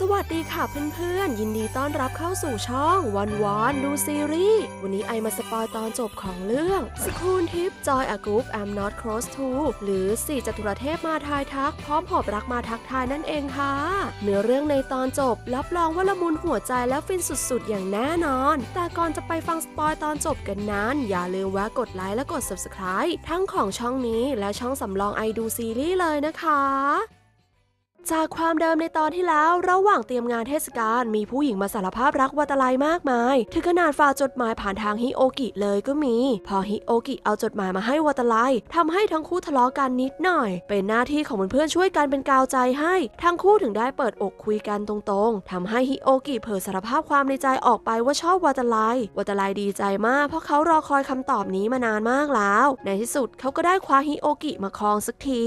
สวัสดีค่ะเพื่อนๆ ยินดีต้อนรับเข้าสู่ช่องวันวานดูซีรีส์ วันนี้ไอมาสปอยตอนจบของเรื่องสกูลทิปจอยอ group I'm not close to หรือสี่จตุรเทพมาทายทัก พร้อมหอบรักมาทักทายนั่นเองค่ะ เนื้อเรื่องในตอนจบ รับรองว่าละมุนหัวใจและฟินสุดๆ อย่างแน่นอน แต่ก่อนจะไปฟังสปอยตอนจบกันนั้น อย่าลืมแวะกดไลค์และกด subscribe ทั้งของช่องนี้และช่องสำรองไอดูซีรีส์เลยนะคะ จากความเดิมในตอนที่แล้วระหว่างเตรียมงานเทศกาลมีผู้หญิงมาสารภาพรักวัตไลมากมายถึงขนาดฝากจดหมายผ่านทางฮิโอกิเลยก็มี พอฮิโอกิเอาจดหมายมาให้วัตไลทำให้ทั้งคู่ทะเลาะกันนิดหน่อย เป็นหน้าที่ของเพื่อนๆช่วยกันเป็นกาวใจให้ ทั้งคู่ถึงได้เปิดอกคุยกันตรงๆทำให้ฮิโอกิเผยสารภาพความในใจออกไปว่าชอบวัตไลวัตไลดีใจมาก เพราะเขารอคอยคำตอบนี้มานานมากแล้ว ในที่สุดเขาก็ได้คว้าฮิโอกิมาครองสักที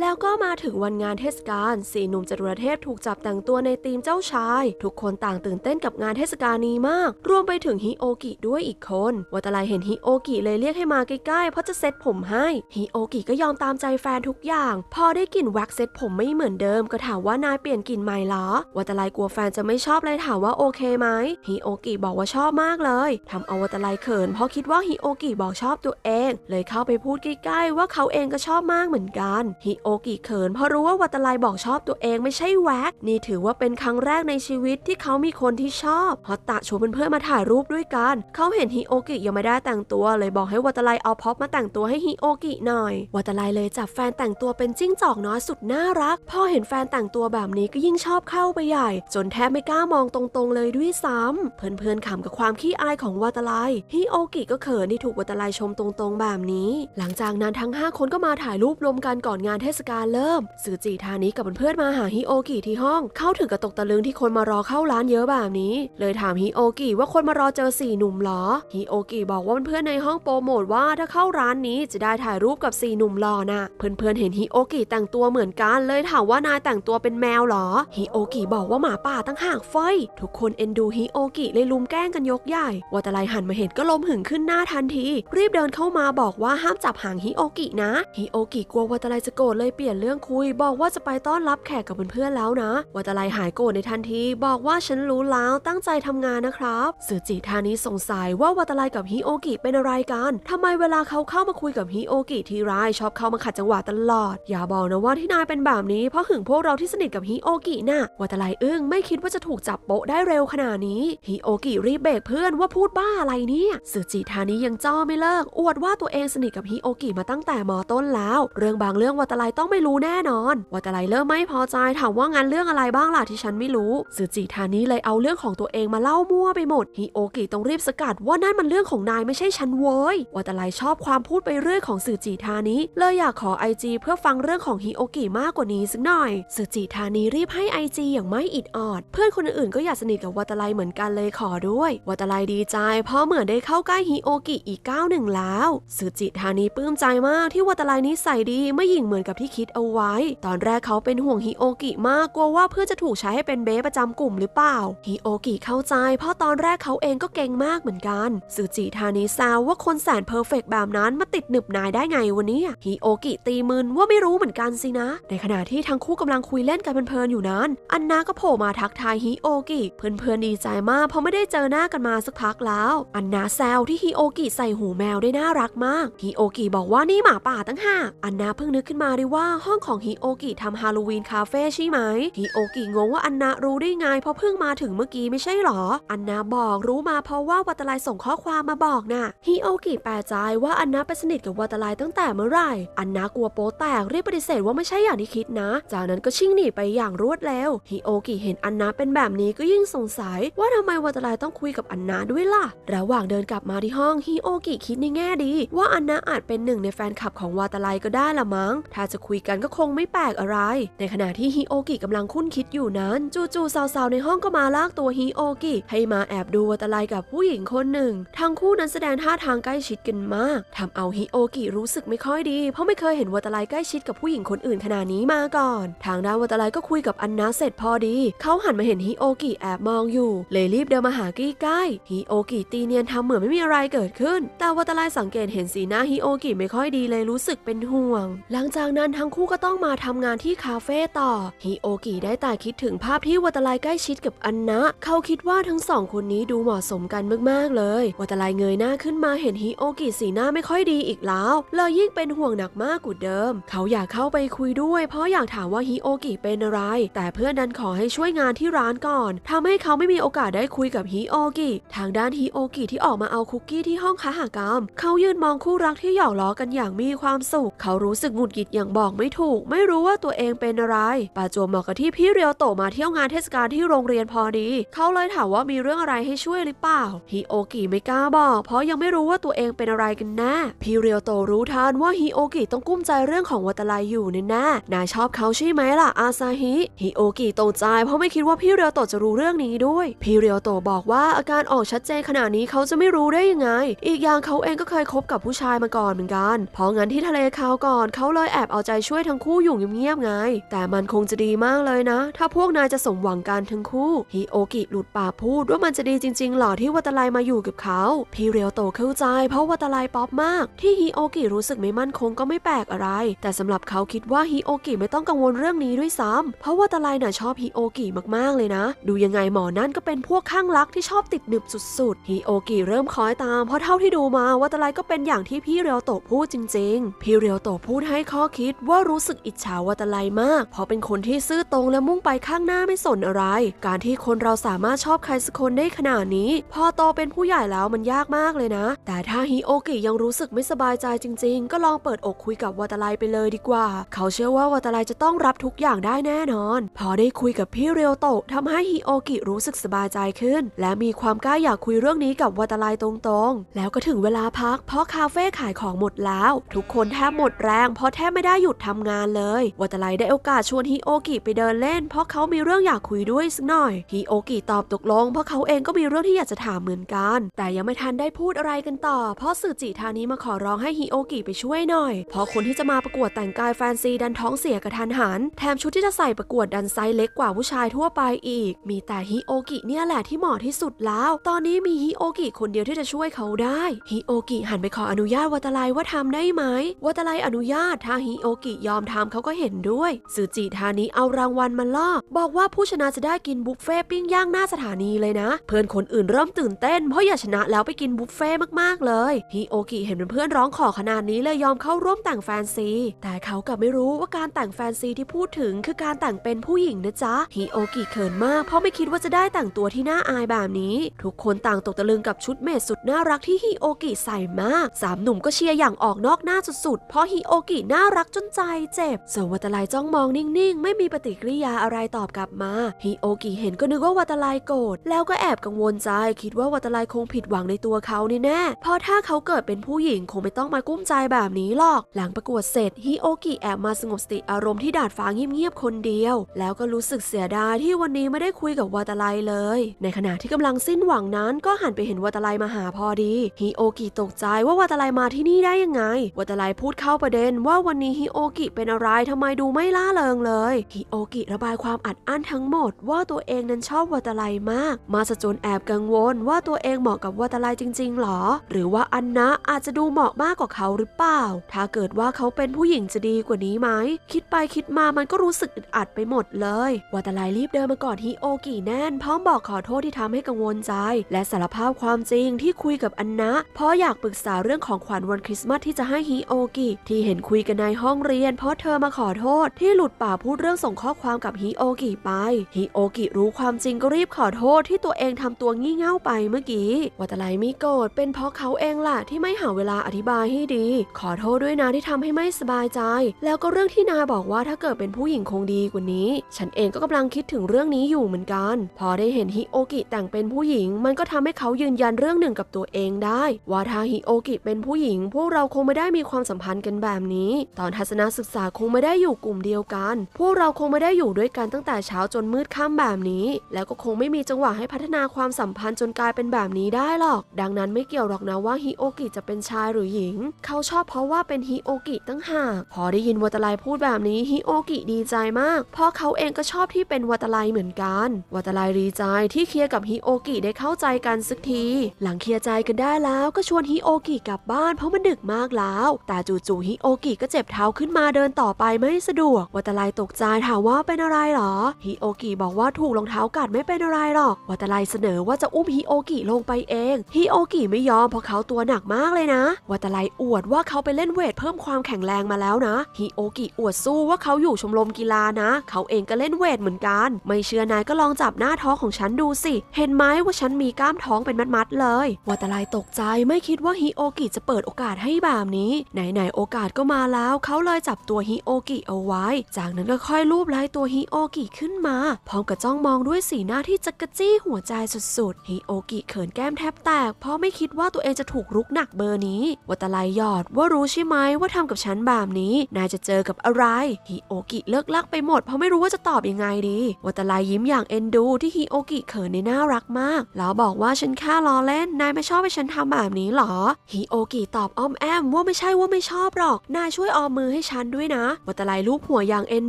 แล้วก็มาถึงวันงานเทศกาลสี่หนุ่มจตุรเทพถูกจับแต่งตัวในธีมเจ้าชาย ทุกคนต่างตื่นเต้นกับงานเทศกาลนี้มาก รวมไปถึงฮิโอกิด้วยอีกคนวัตไลเห็นฮิโอกิเลยเรียกให้มาใกล้ๆเพราะจะเซ็ตผมให้ฮิโอกิก็ยอมตามใจแฟนทุกอย่าง พอได้กลิ่นแว็กเซ็ตผมไม่เหมือนเดิม ก็ถามว่านายเปลี่ยนกลิ่นใหม่เหรอวัตไลกลัวแฟนจะไม่ชอบเลยถามว่าโอเคไหมฮิโอกิบอกว่าชอบมากเลยทำเอาวัตไลเขินเพราะคิดว่าฮิโอกิบอกชอบตัวเอง เลยเข้าไปพูดใกล้ๆว่าเขาเองก็ชอบมากเหมือนกันฮิโโอกิเขินเพราะรู้ว่าวัตไลบอกชอบตัวเองไม่ใช่แว็กนี่ถือว่าเป็นครั้งแรกในชีวิตที่เขามีคนที่ชอบฮอตตะชวนเพื่อนๆมาถ่ายรูปด้วยกัน เขาเห็นฮิโอกิยังไม่ได้แต่งตัว เลยบอกให้วัตไลเอาพ็อปมาแต่งตัวให้ฮิโอกิหน่อย วัตไลเลยจับแฟนแต่งตัวเป็นจิ้งจอกน้อยสุดน่ารัก พอเห็นแฟนแต่งตัวแบบนี้ก็ยิ่งชอบเข้าไปใหญ่ จนแทบไม่กล้ามองตรงๆเลยด้วยซ้ำเพื่อนๆขำกับความขี้อายของวัตไลฮิโอกิก็เขินที่ถูกวัตไลชมตรงๆแบบนี้ หลังจากนั้นทั้งห้าคนก็มาถ่ายรูปรวมกันก่อนงานเทศกาลเริ่มสือจีทานิกับเพื่อนมาหาฮิโอกิที่ห้อง เข้าถึงกับตกตะลึงที่คนมารอเข้าร้านเยอะแบบนี้ เลยถามฮิโอกิว่าคนมารอเจอสี่หนุ่มเหรอฮิโอกิบอกว่าเพื่อนในห้องโปรโมทว่าถ้าเข้าร้านนี้จะได้ถ่ายรูปกับสี่หนุ่มหล่อน่ะเพื่อนๆเห็นฮิโอกิแต่งตัวเหมือนกันเลยถามว่านายแต่งตัวเป็นแมวเหรอฮิโอกิบอกว่าหมาป่าตั้งหางเฟยทุกคนเอ็นดูฮิโอกิเลยลุมแกล้งกันยกใหญ่วัตไลหันมาเห็นก็ล้มหึงขึ้นหน้าทันที รีบเดินเข้ามาบอกว่าห้ามจับหางฮิโอกินะฮิโอกิกลัววัตไลจะโกรธเลยเปลี่ยนเรื่องคุย บอกว่าจะไปต้อนรับแขกกับเพื่อนๆแล้วนะวัตไลหายโกรธในทันที บอกว่าฉันรู้แล้วตั้งใจทำงานนะครับสือจิทานิสงสัยว่าวัตไลกับฮิโอกิเป็นอะไรกันทำไมเวลาเขาเข้ามาคุยกับฮิโอกิทีไรชอบเข้ามาขัดจังหวะตลอด อย่าบอกนะว่าที่นายเป็นแบบนี้เพราะหึงพวกเราที่สนิทกับฮิโอกิน่ะวัตไลอึ้งไม่คิดว่าจะถูกจับโปะได้เร็วขนาดนี้ฮิโอกิรีบเบรกเพื่อนว่าพูดบ้าอะไรเนี่ยสือจิทานิยังจ้อไม่เลิก อวดว่าตัวเองสนิทกับฮิโอกิมาตั้งแต่มอต้นแล้ว เรื่องบางเรื่องวัตไลต้องไม่รู้แน่นอนวัตไลเริ่มไม่พอใจถามว่างานเรื่องอะไรบ้างล่ะที่ฉันไม่รู้สือจิทานิเลยเอาเรื่องของตัวเองมาเล่ามั่วไปหมดฮิโอกิต้องรีบสกัดว่านั่นมันเรื่องของนายไม่ใช่ฉันโว้ยวัตไลชอบความพูดไปเรื่อยของสือจิทานิเลยอยากขอไอจีเพื่อฟังเรื่องของฮิโอกิมากกว่านี้สักหน่อยสือจิทานิรีบให้ไอจีอย่างไม่อิดออด เพื่อนคนอื่นๆก็อยากสนิทกับวัตไลเหมือนกันเลยขอด้วยวัตไลดีใจ เพราะเหมือนได้เข้าใกล้ฮิโอกิอีกก้าวหนึ่งแล้วสือจิทานิปลื้มใจมากที่วัตไลนิสัยดีไม่หยิ่งเหมือนกับที่คิดเอาไว้ ตอนแรกเขาเป็นห่วงฮิโอกิมากกลัวว่าเพื่อนจะถูกใช้ให้เป็นเบสประจำกลุ่มหรือเปล่าฮิโอกิเข้าใจ เพราะตอนแรกเขาเองก็เก่งมากเหมือนกันสือจิทานิซาวว่าคนแสนเพอร์เฟกต์แบบนั้นมาติดหนึบนายได้ไงวันนี้ฮิโอกิตีมืนว่าไม่รู้เหมือนกันสินะ ในขณะที่ทั้งคู่กำลังคุยเล่นกันเพลินๆอยู่นั้น อันนาก็โผล่มาทักทายฮิโอกิเพื่อนๆดีใจมากเพราะไม่ได้เจอหน้ากันมาสักพักแล้ว อันนาแซวที่ฮิโอกิใส่หูแมวได้น่ารักมากฮิโอกิบอกว่านี่หมาป่าตั้งห้าอันนาเพิ่งนึกขึ้นมาด้ว่าห้องของฮิโอกิทำฮาโลวีนคาเฟ่ใช่ไหมฮิโอกิงงว่าอันนารู้ได้ไงเพราะเพิ่งมาถึงเมื่อกี้ไม่ใช่หรอ อันนาบอกรู้มาเพราะว่าวัตไลส่งข้อความมาบอกน่ะฮิโอกิแปลใจว่าอันนาไปสนิทกับวัตไลตั้งแต่เมื่อไหร่ อันนากลัวโป๊แตกรีบปฏิเสธว่าไม่ใช่อย่างที่คิดนะ จากนั้นก็ชิ่งหนีไปอย่างรวดเร็วฮิโอกิเห็นอันนาเป็นแบบนี้ก็ยิ่งสงสัย ว่าทำไมวัตไลต้องคุยกับอันนาด้วยล่ะ ระหว่างเดินกลับมาที่ห้องฮิโอกิคิดในแง่ดี ว่าอันนาอาจเป็นหนึ่งในแฟนคลับของวัตไลก็ได้ละมั้ง ถ้าจะคุยกันก็คงไม่แปลกอะไร ในขณะที่ฮิโอกิกำลังคุ้นคิดอยู่นั้น จู่ๆสาวๆในห้องก็มาลากตัวฮิโอกิให้มาแอบดูวัตไลกับผู้หญิงคนหนึ่ง ทั้งคู่นั้นแสดงท่าทางใกล้ชิดกันมากทำเอาฮิโอกิรู้สึกไม่ค่อยดี เพราะไม่เคยเห็นวัตไลใกล้ชิดกับผู้หญิงคนอื่นขนาดนี้มาก่อน ทางด้านวัตไลก็คุยกับอันนาเสร็จพอดี เขาหันมาเห็นฮิโอกิแอบมองอยู่ เลยรีบเดินมาหากี่ใกล้ฮิโอกิตีเนียนทำเหมือนไม่มีอะไรเกิดขึ้น แต่วัตไลสังเกตเห็นสีหน้าฮิโอกิไม่ค่อยดีเลยรู้สึกเป็นห่วง หลังจากนั้นานทั้งคู่ก็ต้องมาทำงานที่คาเฟ่ต่อ ฮิโอกิได้แต่คิดถึงภาพที่วัตไลใกล้ชิดกับอันนะ เขาคิดว่าทั้งสองคนนี้ดูเหมาะสมกันมากๆเลย วัตไลเงยหน้าขึ้นมาเห็นฮิโอกิสีหน้าไม่ค่อยดีอีกแล้วเลยยิ่งเป็นห่วงหนักมากกว่าเดิม เขาอยากเข้าไปคุยด้วย เพราะอยากถามว่าฮิโอกิเป็นอะไร แต่เพื่อนดันขอให้ช่วยงานที่ร้านก่อนทำให้เขาไม่มีโอกาสได้คุยกับฮิโอกิทางด้านฮิโอกิที่ออกมาเอาคุกกี้ที่ห้องค้าหากรรม เขายืนมองคู่รักที่หยอกล้อกันอย่างมีความสุข เขารู้สึกหงุดหงิดอย่างบอกไม่ถูก ไม่รู้ว่าตัวเองเป็นอะไรป่าจวบเหมาะกับที่พี่เรียวโตมาเที่ยวงานเทศกาลที่โรงเรียนพอดี เขาเลยถามว่ามีเรื่องอะไรให้ช่วยหรือเปล่าฮิโอกิไม่กล้าบอก เพราะยังไม่รู้ว่าตัวเองเป็นอะไรกันแน่พี่เรียวโตรู้ทันว่าฮิโอกิต้องกุ้มใจเรื่องของวัตไลอยู่แน่ๆนายชอบเขาใช่ไหมล่ะอาซาฮิฮิโอกิตกใจเพราะไม่คิดว่าพี่เรียวโตจะรู้เรื่องนี้ด้วย พี่เรียวโตบอกว่าอาการออกชัดเจนขนาดนี้เขาจะไม่รู้ได้ยังไง อีกอย่างเขาเองก็เคยคบกับผู้ชายมาก่อนเหมือนกัน เพราะงั้นที่ทะเลคราวก่อนเขาเลยแอบเอาใจช่วยทั้งคู่อยู่เงียบๆไง แต่มันคงจะดีมากเลยนะ ถ้าพวกนายจะสมหวังกันทั้งคู่ ฮิโอกิหลุดปากพูดว่ามันจะดีจริงๆหรอที่วัตไลมาอยู่กับเขา พี่เรียวโตเข้าใจ เพราะวัตไลป๊อปมาก ที่ฮิโอกิรู้สึกไม่มั่นคงก็ไม่แปลกอะไร แต่สำหรับเขาคิดว่าฮิโอกิไม่ต้องกังวลเรื่องนี้ด้วยซ้ำเพราะวัตไลน่ะชอบฮิโอกิมากๆเลยนะ ดูยังไงหมอนั่นก็เป็นพวกข้างรักที่ชอบติดหนึบสุดๆ ฮิโอกิเริ่มคอยตาม เพราะเท่าที่ดูมาวัตไลก็เป็นอย่างที่พี่เรียวโตพูดจริง ๆ พี่เรียวโตพูดให้ข้อคิดว่ารู้สึกอิจฉาวัตไลมาก เพราะเป็นคนที่ซื่อตรงและมุ่งไปข้างหน้าไม่สนอะไร การที่คนเราสามารถชอบใครสักคนได้ขนาดนี้ พอโตเป็นผู้ใหญ่แล้วมันยากมากเลยนะ แต่ถ้าฮิโอกิยังรู้สึกไม่สบายใจจริง ๆ ก็ลองเปิดอกคุยกับวัตไลไปเลยดีกว่า เขาเชื่อว่าวัตไลจะต้องรับทุกอย่างได้แน่นอน พอได้คุยกับพี่เรียวโตทำให้ฮิโอกิรู้สึกสบายใจขึ้น และมีความกล้าอยากคุยเรื่องนี้กับวัตไลตรงๆ แล้วก็ถึงเวลาพัก เพราะคาเฟ่ขายของหมดแล้ว ทุกคนแทบหมดแรงเพราะแทบไม่ได้หยุดทำงานเลย วัตไลได้โอกาสชวนฮิโอกิไปเดินเล่น เพราะเขามีเรื่องอยากคุยด้วยสักหน่อยฮิโอกิตอบตกลง เพราะเขาเองก็มีเรื่องที่อยากจะถามเหมือนกัน แต่ยังไม่ทันได้พูดอะไรกันต่อ เพราะสื่อจิทานี้มาขอร้องให้ฮิโอกิไปช่วยหน่อย เพราะคนที่จะมาประกวดแต่งกายแฟนซีดันท้องเสียกระทันหัน แถมชุดที่จะใส่ประกวดดันไซส์เล็กกว่าผู้ชายทั่วไปอีก มีแต่ฮิโอกิเนี่ยแหละที่เหมาะที่สุดแล้ว ตอนนี้มีฮิโอกิคนเดียวที่จะช่วยเขาได้ฮิโอกิหันไปขออนุญาตวัตไลว่าทำได้ไหมวัตไลอนุญาตถ้าฮิโอโอกิยอมทำเขาก็เห็นด้วยสืจิทานีเอารางวัลมาล่อ บอกว่าผู้ชนะจะได้กินบุฟเฟ่ปิ้งย่างหน้าสถานีเลยนะ เพื่อนคนอื่นเริ่มตื่นเต้นเพราะอยากชนะแล้วไปกินบุฟเฟ่มากๆเลยฮิโอกิเห็นเพื่อนร้องขอขนาดนี้เลยยอมเข้าร่วมแต่งแฟนซี แต่เขากลับไม่รู้ว่าการแต่งแฟนซีที่พูดถึงคือการแต่งเป็นผู้หญิงนะจ๊ะฮิโอกิเขินมากเพราะไม่คิดว่าจะได้แต่งตัวที่น่าอายแบบนี้ ทุกคนต่างตกตะลึงกับชุดเมดสุดน่ารักที่ฮิโอกิใส่มากสามหนุ่มก็เชียร์อย่างออกนอกหน้าสุดๆเพราะฮิโอกิน่ารักจนใจเจ็บส่วนวัตไลจ้องมองนิ่งๆ ไม่มีปฏิกิริยาอะไรตอบกลับมาฮิโอกิเห็นก็นึกว่าวัตไลโกรธแล้วก็แอบกังวลใจ คิดว่าวัตไลคงผิดหวังในตัวเขาแน่เพราะถ้าเขาเกิดเป็นผู้หญิงคงไม่ต้องมากุ้มใจแบบนี้หรอก หลังประกวดเสร็จฮิโอกิแอบมาสงบสติอารมณ์ที่ดาดฟ้าเงียบๆคนเดียว แล้วก็รู้สึกเสียดายที่วันนี้ไม่ได้คุยกับวัตไลเลย ในขณะที่กำลังสิ้นหวังนั้นก็หันไปเห็นวัตไลมาหาพอดีฮิโอกิตกใจว่าวัตไลมาที่นี่ได้ยังไง วัตไลพูดเข้าประเด็นว่าวันนี้ฮิโอกิเป็นอะไรทำไมดูไม่ล่าเริงเลยฮิโอกิระบายความอัดอั้นทั้งหมด ว่าตัวเองนั้นชอบวัตไลมาก มาสะจนแอบกังวลว่าตัวเองเหมาะกับวัตไลจริง ๆหรอ หรือว่าอันนะอาจจะดูเหมาะมากกว่าเขาหรือเปล่า ถ้าเกิดว่าเขาเป็นผู้หญิงจะดีกว่านี้ไหม คิดไปคิดมามันก็รู้สึกอึดอัดไปหมดเลย วัตไลรีบเดินมากอดฮิโอกิแน่น พร้อมบอกขอโทษที่ทำให้กังวลใจ และสารภาพความจริงที่คุยกับอันนะ เพราะอยากปรึกษาเรื่องของขวัญวันคริสต์มาสที่จะให้ฮิโอกิที่เห็นคุยกันในห้องเรียนเพราะเธอมาขอโทษที่หลุดปากพูดเรื่องส่งข้อความกับฮิโอกิไป ฮิโอกิรู้ความจริงก็รีบขอโทษที่ตัวเองทำตัวงี่เง่าไปเมื่อกี้วัตไลไม่โกรธเป็นเพราะเขาเองล่ะที่ไม่หาเวลาอธิบายให้ดี ขอโทษด้วยนะที่ทำให้ไม่สบายใจ แล้วก็เรื่องที่นาบอกว่าถ้าเกิดเป็นผู้หญิงคงดีกว่านี้ ฉันเองก็กำลังคิดถึงเรื่องนี้อยู่เหมือนกัน พอได้เห็นฮิโอกิแต่งเป็นผู้หญิง มันก็ทำให้เขายืนยันเรื่องหนึ่งกับตัวเองได้ ว่าถ้าฮิโอกิเป็นผู้หญิง พวกเราคงไม่ได้มีความสัมพันธ์กันแบบนี้ ตอนทัศนศึกษาคงไม่ได้อยู่กลุ่มเดียวกัน พวกเราคงไม่ได้อยู่ด้วยกันตั้งแต่เช้าจนมืดค่ำแบบนี้ แล้วก็คงไม่มีจังหวะให้พัฒนาความสัมพันธ์จนกลายเป็นแบบนี้ได้หรอก ดังนั้นไม่เกี่ยวหรอกนะว่าฮิโอกิจะเป็นชายหรือหญิง เขาชอบเพราะว่าเป็นฮิโอกิตั้งหาก พอได้ยินวัตไลพูดแบบนี้ฮิโอกิดีใจมาก เพราะเขาเองก็ชอบที่เป็นวัตไลเหมือนกันวัตไลดีใจที่เคลียร์กับฮิโอกิได้เข้าใจกันสักที หลังเคลียร์ใจกันได้แล้วก็ชวนฮิโอกิกลับบ้านเพราะมันดึกมากแล้ว แต่จู่ๆฮิโอกิก็เจ็บเท้าขึ้นมาเดินต่อไปไม่สะดวก วัตไลตกใจถามว่าเป็นอะไรหรอ ฮิโอกิบอกว่าถูกรองเท้ากัดไม่เป็นอะไรหรอก วัตไลเสนอว่าจะอุ้มฮิโอกิลงไปเอง ฮิโอกิไม่ยอมเพราะเขาตัวหนักมากเลยนะ วัตไลอวดว่าเขาไปเล่นเวทเพิ่มความแข็งแรงมาแล้วนะ ฮิโอกิอวดสู้ว่าเขาอยู่ชมรมกีฬานะ เขาเองก็เล่นเวทเหมือนกัน ไม่เชื่อนายก็ลองจับหน้าท้องของฉันดูสิ เห็นไหมว่าฉันมีกล้ามท้องเป็นมัดๆเลย วัตไลตกใจไม่คิดว่าฮิโอกิจะเปิดโอกาสให้แบบนี้ ไหนๆโอกาสก็มาแล้วเขาเลยจับตัวฮิโอกิเอาไว้ จากนั้นก็ค่อยลูบไล้ตัวฮิโอกิขึ้นมาพร้อมกับจ้องมองด้วยสีหน้าที่จะกระจี้หัวใจสุดๆฮิโอกิเขินแก้มแทบแตก เพราะไม่คิดว่าตัวเองจะถูกรุกหนักเบอร์นี้วัตไลหยอดว่ารู้ใช่ไหมว่าทำกับฉันแบบนี้ นายจะเจอกับอะไรฮิโอกิเลิกลักไปหมดเพราะไม่รู้ว่าจะตอบยังไงดีวัตไลยิ้มอย่างเอ็นดูที่ฮิโอกิเขินในน่ารักมาก แล้วบอกว่าฉันแค่ล้อเล่นนายไม่ชอบให้ฉันทำแบบนี้หรอฮิโอกิตอบอ้อมแอมว่าไม่ใช่ว่าไม่ชอบหรอกนายช่วยออมมือให้ฉันด้วยนะวัตไลลูบหัวอย่างเอ็น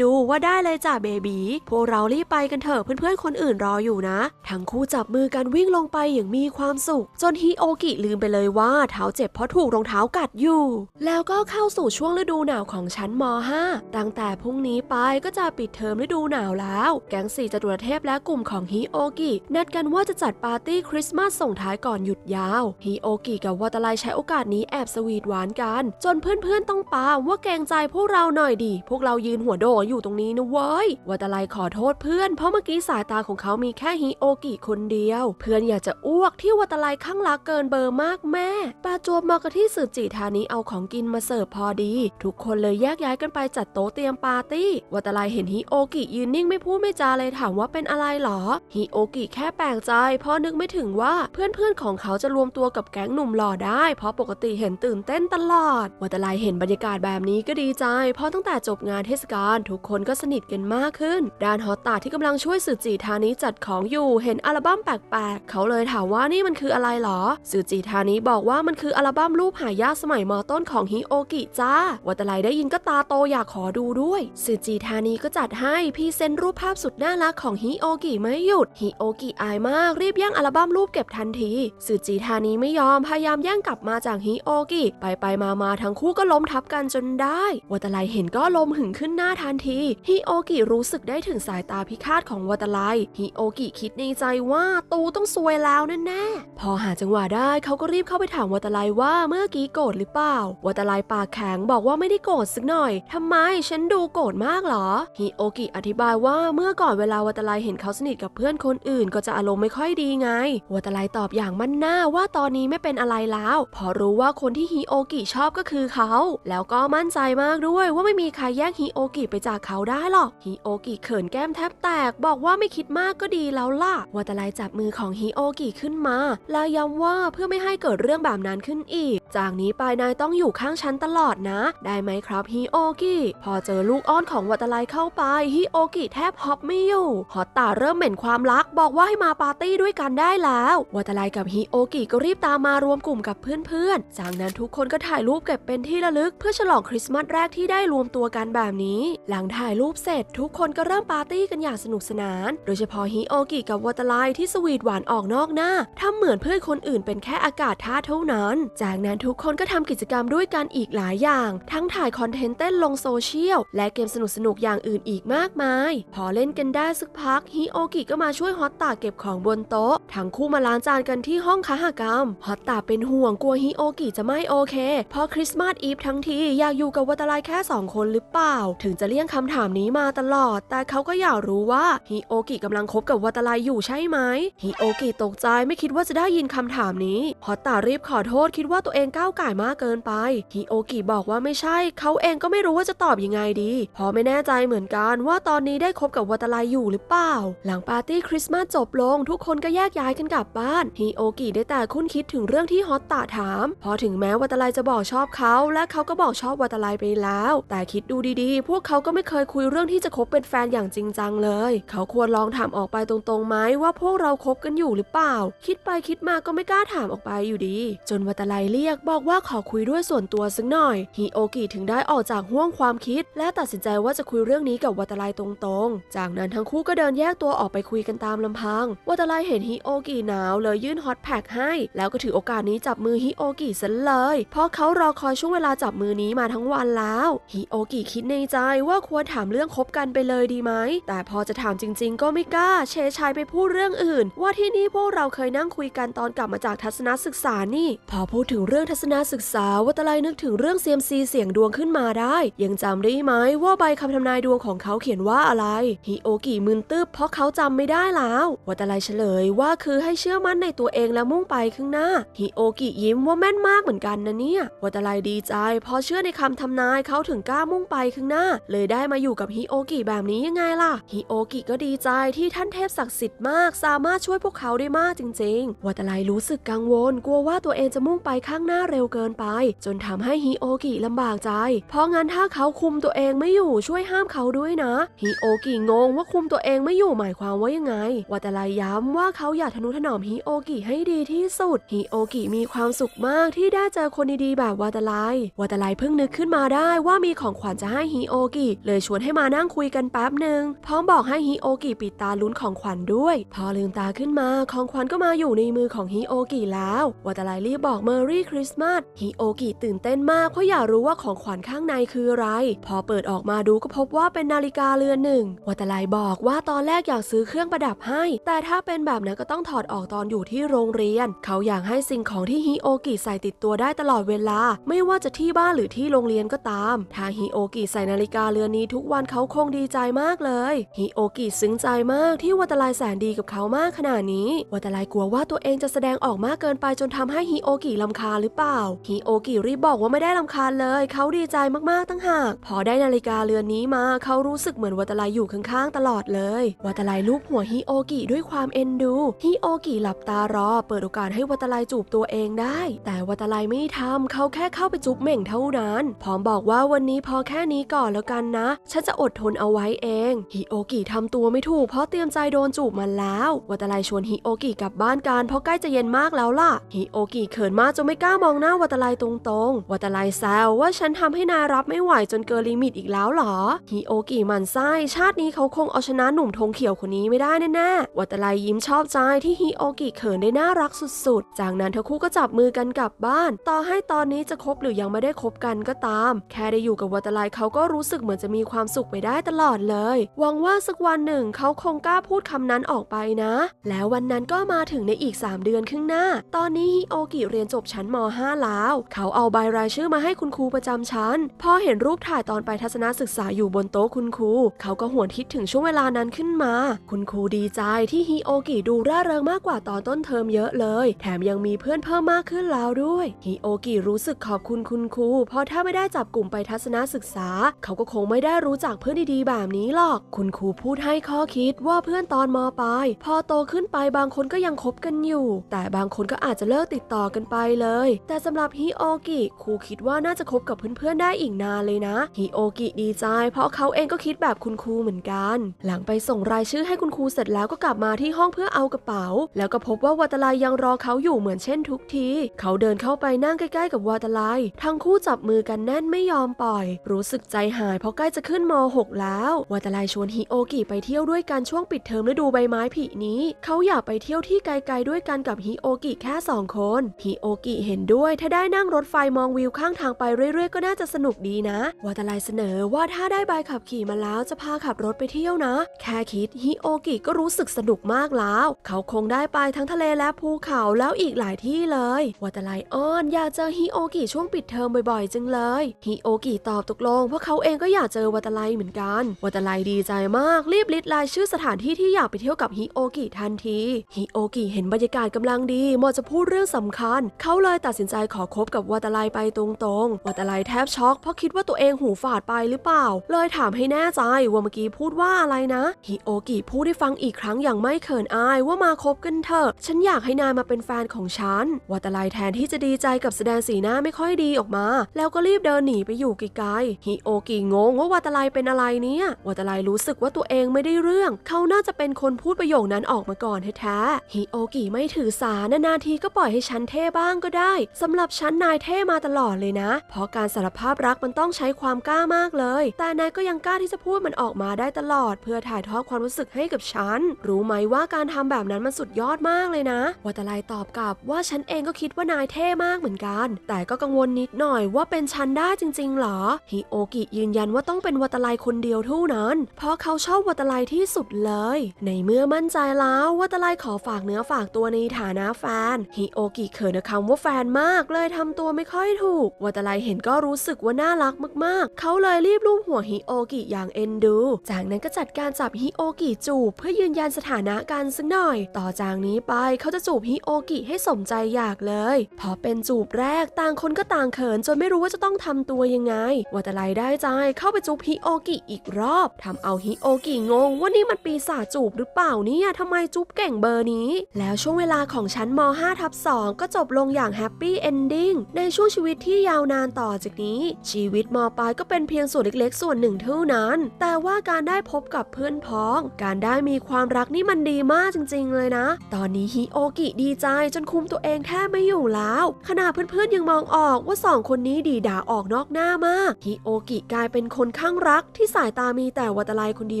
ดูว่าได้เลยจ้ะเบบีพวกเรารีบไปกันเถอะเพื่อนๆคนอื่นรออยู่นะ ทั้งคู่จับมือกันวิ่งลงไปอย่างมีความสุข จนฮิโอกิลืมไปเลยว่าเท้าเจ็บเพราะถูกรองเท้ากัดอยู่ แล้วก็เข้าสู่ช่วงฤดูหนาวของชั้นม .5 ตั้งแต่พรุ่งนี้ไปก็จะปิดเทอมฤดูหนาวแล้ว แก๊งสี่จตุรเทพและกลุ่มของฮิโอกินัดกันว่าจะจัดปาร์ตี้คริสต์มาสส่งท้ายก่อนหยุดยาวฮิโอกิกับวัตไลใช้โอกาสนี้แอบสวีทหวานกัน จนเพื่อนๆต้องปาว่าเกงใจพวกเราหน่อยดิ พวกเรายืนหัวโดอยู่ตรงนี้นะเว้ย วัตไลขอโทษเพื่อน เพราะเมื่อกี้สายตาของเขามีแค่ฮิโอกิคนเดียว เพื่อนอยากจะอ้วกที่วัตไลข้างรักเกินเบอร์มากแม่ ปาจวบเมาะกับที่สืบจิธานีเอาของกินมาเสิร์ฟพอดี ทุกคนเลยแยกย้ายกันไปจัดโต๊ะเตรียมปาร์ตี้ วัตไลเห็นฮิโอกิยืนนิ่งไม่พูดไม่จาเลยถามว่าเป็นอะไรหรอ ฮิโอกิแค่แปลกใจ เพราะนึกไม่ถึงว่าเพื่อนๆของเขาจะรวมตัวกับแก๊งหนุ่มหล่อได้ เพราะปกติเห็นตื่นเต้นตลอด วัตไลเห็นบรรยากาศแบบนี้ก็ดีใจ เพราะตั้งแต่จบงานเทศกาลทุกคนก็สนิทกันมากขึ้น ด้านฮอตตาที่กำลังช่วยสืจีธานีจัดของอยู่เห็นอัลบั้มแปลกๆ เขาเลยถามว่านี่มันคืออะไรหรอสืจีธานีบอกว่ามันคืออัลบั้มรูปหายากสมัยมอต้นของฮิโอกิจ้าวัตไลได้ยินก็ตาโตอยากขอดูด้วยสืจีธานีก็จัดให้พี่เซนรูปภาพสุดน่ารักของฮิโอกิไม่หยุดฮิโอกิอายมากรีบแย่งอัลบั้มรูปเก็บทันทีสืจีธานีไม่ยอมพยายามแย่งกลับมาจากฮิโอกิไปไปมามาทั้งคู่ก็ล้มทับกันจนได้วัตไลเห็นก็ลมหึงขึ้นหน้าทันทีฮิโอกิรู้สึกได้ถึงสายตาพิฆาตของวัตไลฮิโอกิคิดในใจว่าตูต้องซวยแล้วแน่ๆพอหาจังหวะได้เขาก็รีบเข้าไปถามวัตไลว่าเมื่อกี้โกรธหรือเปล่า วัตไลปากแข็งบอกว่าไม่ได้โกรธสักหน่อยทำไมฉันดูโกรธมากเหรอฮิโอกิอธิบายว่าเมื่อก่อนเวลาวัตไลเห็นเขาสนิทกับเพื่อนคนอื่น ก็จะอารมณ์ไม่ค่อยดีไง วัตไลตอบอย่างมั่นหน้าว่าตอนนี้ไม่เป็นอะไรแล้วเพอรู้ว่าคนที่ฮิโอกิชอบก็คือเขา แล้วก็มั่นใจมากด้วยว่าไม่มีใครแย่งฮิโอกิไปจากเขาได้หรอกฮิโอกิเขินแก้มแทบแตก บอกว่าไม่คิดมากก็ดีแล้วล่ะวัตไลจับมือของฮิโอกิขึ้นมา แล้วย้ำว่าเพื่อไม่ให้เกิดเรื่องแบบนั้นขึ้นอีกจากนี้ไปนายต้องอยู่ข้างฉันตลอดนะ ได้ไหมครับฮิโอกิพอเจอลูกอ้อนของวัตไลเข้าไปฮิโอกิแทบฮอปไม่อยู่ฮอตตาเริ่มเหม็นความรัก บอกว่าให้มาปาร์ตี้ด้วยกันได้แล้ววัตไลกับฮิโอกิก็รีบตามมารวมกลุ่มกับเพื่อนๆ จากนั้นทุกคนก็ถ่ายรูปเก็บเป็นที่ระลึก เพื่อฉลองคริสต์มาสแรกที่ได้รวมตัวกันแบบนี้ หลังถ่ายรูปเสร็จ ทุกคนก็เริ่มปาร์ตี้กันอย่างสนุกสนาน โดยเฉพาะฮิโอกิกับวัตไลที่สวีทหวานออกนอกหน้าทำเหมือนเพื่อนคนอื่นเป็นแค่อากาศธาตุเท่านั้น จากนั้นทุกคนก็ทำกิจกรรมด้วยกันอีกหลายอย่าง ทั้งถ่ายคอนเทนต์เต้นลงโซเชียล และเกมสนุกๆอย่างอื่นอีกมากมาย พอเล่นกันได้สักพักฮิโอกิก็มาช่วยฮอตตาเก็บของบนโต๊ะ ทั้งคู่มาล้างจานกันที่ห้องคาหกรรม ฮอตตาเป็นห่วงกลัวฮิโอกิจะไม่โอเคเพราะคริสต์มาสอีฟทั้งทีอยากอยู่กับวัตไลแค่สองคนหรือเปล่า ถึงจะเลี่ยงคำถามนี้มาตลอด แต่เขาก็อยากรู้ว่าฮิโอกิกำลังคบกับวัตไลอยู่ใช่ไหมฮิโอกิตกใจไม่คิดว่าจะได้ยินคำถามนี้ ฮอตตารีบขอโทษคิดว่าตัวเองก้าวไก่มากเกินไปฮิโอกิบอกว่าไม่ใช่ เขาเองก็ไม่รู้ว่าจะตอบยังไงดีเพราะไม่แน่ใจเหมือนกันว่าตอนนี้ได้คบกับวัตไลอยู่หรือเปล่า หลังปาร์ตี้คริสต์มาสจบลง ทุกคนก็แยกย้ายกันกลับบ้านฮิโอกิได้แต่คุ้นคิดถึงเรื่องที่ฮอตตาถาม พอถึงแม้วัตไลจะบอกชอบเขาและเขาก็บอกชอบวัตไลไปแล้ว แต่คิดดูดีๆ พวกเขาก็ไม่เคยคุยเรื่องที่จะคบเป็นแฟนอย่างจริงจังเลย เขาควรลองถามออกไปตรงๆไหมว่าพวกเราคบกันอยู่หรือเปล่า คิดไปคิดมาก็ไม่กล้าถามออกไปอยู่ดี จนวัตไลเลี่ยงกบอกว่าขอคุยด้วยส่วนตัวสักหน่อยฮิโอกิถึงได้ออกจากห่วงความคิด และตัดสินใจว่าจะคุยเรื่องนี้กับวัตไลตรงๆ จากนั้นทั้งคู่ก็เดินแยกตัวออกไปคุยกันตามลำพัง วัตไลเห็นฮิโอกิหนาวเลยยื่นฮอตแพ็กให้ แล้วก็ถือโอกาสนี้จับมือฮิโอกิซะเลย เพราะเขารอคอยช่วงเวลาจับมือนี้มาทั้งวันแล้วฮิโอกิคิดในใจว่าควรถามเรื่องคบกันไปเลยดีไหม แต่พอจะถามจริง ๆ ก็ไม่กล้า เชชายไปพูดเรื่องอื่น ว่าที่นี่พวกเราเคยนั่งคุยกันตอนกลับมาจากทัศนศึกษานี่ พอพูดถึงเรื่องทัศนศึกษาวัตไลนึกถึงเรื่องเซียมซีเสียงดวงขึ้นมาได้ ยังจำได้ไหมว่าใบคำทำนายดวงของเขาเขียนว่าอะไรฮิโอกิมึนตึบเพราะเขาจำไม่ได้แล้ววัตไลเฉลยว่าคือให้เชื่อมั่นในตัวเองและมุ่งไปข้างหน้าฮิโอกิยิ้มว่าแม่นมากเหมือนกันนะเนี่ยวัตไลดีใจเพอเชื่อในคำทำนายเขาถึงกล้ามุ่งไปข้างหน้า เลยได้มาอยู่กับฮิโอกิแบบนี้ยังไงล่ะฮิโอกิก็ดีใจที่ท่านเทพศักดิ์สิทธิ์มาก สามารถช่วยพวกเขาได้มากจริง ๆ วัตไลรู้สึกกังวล กลัวว่าตัวเองจะมุ่งไปข้างหน้าเร็วเกินไป จนทำให้ฮิโอกิลำบากใจ เพราะงั้นถ้าเขาคุมตัวเองไม่อยู่ช่วยห้ามเขาด้วยนะฮิโอกิงงว่าคุมตัวเองไม่อยู่หมายความว่ายังไงวัตไลย้ำว่าเขาอยากทนุถนอมฮิโอกิให้ดีที่สุดฮิโอกิมีความสุขมากที่ได้เจอคนดีๆแบบวัตไลวัตไลเพิ่งนึกขึ้นมาได้ว่ามีของขวัญจะให้ฮิโอกิเลยชวนให้มานั่งคุยกันแป๊บหนึ่งพร้อมบอกให้ฮิโอกิปิดตาลุ้นของขวัญด้วย พอลืมตาขึ้นมาของขวัญก็มาอยู่ในมือของฮิโอกิแล้ววัตไลรีบบอกเมอรี่คริสต์มาสฮิโอกิตื่นเต้นมากเพราะอยากรู้ว่าของขวัญข้างในคืออะไร พอเปิดออกมาดูก็พบว่าเป็นนาฬิกาเรือนหนึ่งวัตไลบอกว่าตอนแรกอยากซื้อเครื่องประดับให้ แต่ถ้าเป็นแบบนั้นก็ต้องถอดออกตอนอยู่ที่โรงเรียน เขาอยากให้สิ่งของที่ฮิโอกิใส่ติดตัวได้ตลอดเวลา ไม่ว่าจะที่บ้านหรือที่โรงเรียนก็ตาม ถ้าฮิโอกิใส่นาฬิกาเรือนนี้ทุกวันเขาคงดีใจมากเลยฮิโอกิซึ้งใจมากที่วัตไลแสนดีกับเขามากขนาดนี้ วัตไลกลัวว่าตัวเองจะแสดงออกมากเกินไปจนทำให้ฮิโอกิลำคาหรือเปล่าฮิโอกิรีบบอกว่าไม่ได้ลำคาญเลย เขาดีใจมากๆตั้งหาก พอได้นาฬิกาเรือนนี้มา เขารู้สึกเหมือนวัตไลอยู่ข้างๆ ตลอดเลย วัตไลลูบหัวฮิโอกิด้วยความเอ็นดูฮิโอกิหลับตารอ เปิดโอกาสให้วัตไลจูบตัวเองได้ แต่วัตไลไม่ทำเขาแค่เข้าไปจุ๊บเหม่งเท่านั้น พร้อมบอกว่าวันนี้พอแค่นี้ก่อนแล้วกันนะ ฉันจะอดทนเอาไว้เองฮิโอกิทำตัวไม่ถูกเพราะเตรียมใจโดนจูบมันแล้ว วัตไลชวนฮิโอกิกลับบ้านกันเพราะใกล้จะเย็นมากแล้วล่ะฮิโอกิเขินมากจนไม่กล้ามองหน้าวัตไลตรงๆ วัตไลแซวว่าฉันทำให้นายรับไม่ไหวจนเกินลิมิตอีกแล้วเหรอ ฮิโอกิมันไส้ชาตินี้เขาคงเอาชนะหนุ่มธงเขียวคนนี้ไม่ได้แน่ๆ วัตไลยิ้มชอบใจที่ฮิโอกิเขินได้น่ารักสุดๆ จากนั้นทั้งคู่ก็จับมือกันกลับบ้าน ต่อให้ตอนนี้จะคบหรือยังไม่ได้คบกันก็ตาม แค่ได้อยู่กับวัตไลเขาก็รู้สึกเหมือนจะมีความสุขไปได้ตลอดเลย หวังว่าสักวันหนึ่งเขาคงกล้าพูดคำนั้นออกไปนะ แล้ววันนั้นก็มาถึงในอีก 3 เดือนข้างหน้า ตอนนี้ฮิโอกิเรียนจบชั้นม .5 แล้ว เขาเอาใบรายชื่อมาให้คุณครูประจำชั้น พอเห็นรูปถ่ายตอนไปทัศนศึกษาอยู่บนโต๊ะคุณครู เขาก็หวนคิดถึงช่วงเวลานั้นขึ้นมา คุณครูดีใจที่ฮิโอกิดูร่าเริงมากกว่าตอนต้นเทอมเยอะเลย แถมยังมีเพื่อนเพิ่มมากขึ้นแล้วด้วยฮิโอกิรู้สึกขอบคุณคุณครูเพราะถ้าไม่ได้จับกลุ่มไปทัศนศึกษา เขาก็คงไม่ได้รู้จักเพื่อนดีๆแบบนี้หรอก คุณครูพูดให้ข้อคิดว่าเพื่อนตอนมปลายพอโตขึ้นไปบางคนก็ยังคบกันอยู่ แต่บางคนก็อาจจะเลิกติดต่อกันไปเลยแต่สำหรับฮิโอกิครูคิดว่าน่าจะคบกับเพื่อนๆได้อีกนานเลยนะฮิโอกิดีใจ เพราะเขาเองก็คิดแบบคุณครูเหมือนกัน หลังไปส่งรายชื่อให้คุณครูเสร็จแล้วก็กลับมาที่ห้องเพื่อเอากระเป๋า แล้วก็พบว่าวัตไลยังรอเขาอยู่เหมือนเช่นทุกที เขาเดินเข้าไปนั่งใกล้ๆ กับวัตไลทั้งคู่จับมือกันแน่นไม่ยอมปล่อย รู้สึกใจหายเพราะใกล้จะขึ้นม .6 แล้ววัตไลชวนฮิโอกิไปเที่ยวด้วยกันช่วงปิดเทอมฤดูใบไม้ผลินี้ เขาอยากไปเที่ยวที่ไกลๆด้วยกันกับฮิโอกิแค่สองคนฮิโอกิเห็นด้วย ถ้าได้นั่งรถไฟมองวิวข้างทางไปเรื่อยๆ ก็น่าจะสนุกดีนะวัตไลเสนอว่าถ้าได้ใบขับขี่มาแล้วจะพาขับรถไปเที่ยวนะ แค่คิดฮิโอกิก็รู้สึกสนุกมากแล้ว เขาคงได้ไปทั้งทะเลและภูเขาแล้วอีกหลายที่เลยวัตไลอ้อนอยากเจอฮิโอกิช่วงปิดเทอมบ่อยๆ จังเลยฮิโอกิตอบตกลงเพราะเขาเองก็อยากเจอวัตไลเหมือนกันวัตไลดีใจมากรีบลิสต์รายชื่อสถานที่ที่อยากไปเที่ยวกับฮิโอกิทันทีฮิโอกิเห็นบรรยากาศกำลังดีเหมาะจะพูดเรื่องสำคัญ เขาเลยตัดสินใจขอคบกับวัตไลไปตรงๆ วัตไลแทบช็อกเพราะคิดว่าตัวเองหูฝาดไปหรือเปล่า เลยถามให้แน่ใจว่าเมื่อกี้พูดว่าอะไรนะ ฮิโอกิพูดให้ฟังอีกครั้งอย่างไม่เขินอายว่ามาคบกันเถอะ ฉันอยากให้นายมาเป็นแฟนของฉัน วัตไลแทนที่จะดีใจกับแสดงสีหน้าไม่ค่อยดีออกมา แล้วก็รีบเดินหนีไปอยู่ไกลๆ ฮิโอกิงงว่าวัตไลเป็นอะไรเนี่ย วัตไลรู้สึกว่าตัวเองไม่ได้เรื่อง เขาน่าจะเป็นคนพูดประโยคนั้นออกมาก่อนแท้ๆ ฮิโอกิไม่ถือสานานๆทีก็ปล่อยให้ฉันเท่บ้างก็ได้สำหรับฉันนายเท่มาตลอดเลยนะ เพราะการสารภาพรักมันต้องใช้ความกล้ามากเลย แต่นายก็ยังกล้าที่จะพูดมันออกมาได้ตลอด เพื่อถ่ายทอดความรู้สึกให้กับฉัน รู้ไหมว่าการทำแบบนั้นมันสุดยอดมากเลยนะวัตไลตอบกลับว่าฉันเองก็คิดว่านายเท่มากเหมือนกัน แต่ก็กังวลนิดหน่อยว่าเป็นฉันได้จริง ๆ หรอฮิโอกิยืนยันว่าต้องเป็นวัตไลคนเดียวเท่านั้น เพราะเขาชอบวัตไลที่สุดเลย ในเมื่อมั่นใจแล้ววัตไลขอฝากเนื้อฝากตัวในฐานะแฟนฮิโอกิเขินคำว่าแฟนมากเลยทำตัวไม่ค่อยถูกวัตไลเห็นก็รู้สึกว่าน่ารักมากๆ เขาเลยรีบลูบหัวฮิโอกิอย่างเอ็นดู จากนั้นก็จัดการจับฮิโอกิจูบเพื่อยืนยันสถานะกันสักหน่อย ต่อจากนี้ไปเขาจะจูบฮิโอกิให้สมใจอยากเลย พอเป็นจูบแรกต่างคนก็ต่างเขินจนไม่รู้ว่าจะต้องทำตัวยังไงวัตไลได้ใจเข้าไปจูบฮิโอกิอีกรอบทำเอาฮิโอกิงงว่านี่มันปีศาจจูบหรือเปล่าเนี่ยทำไมจูบเก่งเบอร์นี้ แล้วช่วงเวลาของชั้นม5ทับ2ก็จบลงอย่างแฮปปี้เอนดิ้งในช่วงชีวิตที่ยาวนานต่อจากนี้ ชีวิตมปลายก็เป็นเพียงส่วนเล็กๆ ส่วนหนึ่งเท่านั้น แต่ว่าการได้พบกับเพื่อนพ้อง การได้มีความรักนี่มันดีมากจริง ๆ เลยนะ ตอนนี้ฮิโอกิดีใจจนคุมตัวเองแทบไม่อยู่แล้ว ขณะเพื่อนๆยังมองออกว่าสองคนนี้ดีด่าออกนอกหน้ามากฮิโอกิกลายเป็นคนข้างรักที่สายตามีแต่วัตไลคนเดี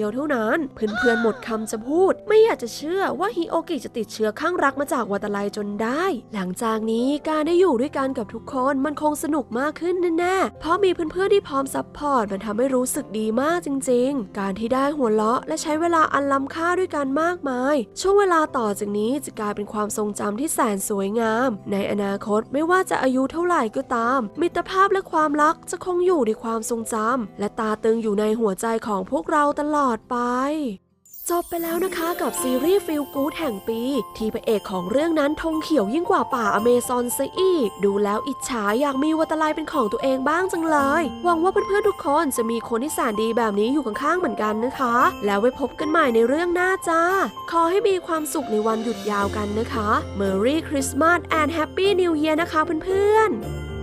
ยวเท่านั้น เพื่อนๆหมดคำจะพูด ไม่อยากจะเชื่อว่าฮิโอกิจะติดเชื้อข้างรักมาจากวัตไลจนได้ หลังจากนี้การได้อยู่ด้วยกันกับทุกคนมันคงสนุกมากขึ้นแน่ๆ เพราะมีเพื่อนๆที่พร้อมซัพพอร์ตมันทำให้รู้สึกดีมากจริง ๆ การที่ได้หัวเราะและใช้เวลาอันล้ำค่าด้วยกันมากมาย ช่วงเวลาต่อจากนี้จะกลายเป็นความทรงจำที่แสนสวยงาม ในอนาคตไม่ว่าจะอายุเท่าไหร่ก็ตาม มิตรภาพและความรักจะคงอยู่ในความทรงจำและตาตึงอยู่ในหัวใจของพวกเราตลอดไป จบไปแล้วนะคะกับซีรีส์ฟิลกู๊ดแห่งปี ที่พระเอกของเรื่องนั้นธงเขียวยิ่งกว่าป่าอเมซอนซะอีก ดูแล้วอิจฉาอยากมีวัตไลเป็นของตัวเองบ้างจังเลย หวังว่าเพื่อนๆทุกคนจะมีคนที่แสนดีแบบนี้อยู่ข้างๆเหมือนกันนะคะ แล้วไว้พบกันใหม่ในเรื่องหน้าจ้า ขอให้มีความสุขในวันหยุดยาวกันนะคะ Merry Christmas and Happy New Year นะคะเพื่อนๆ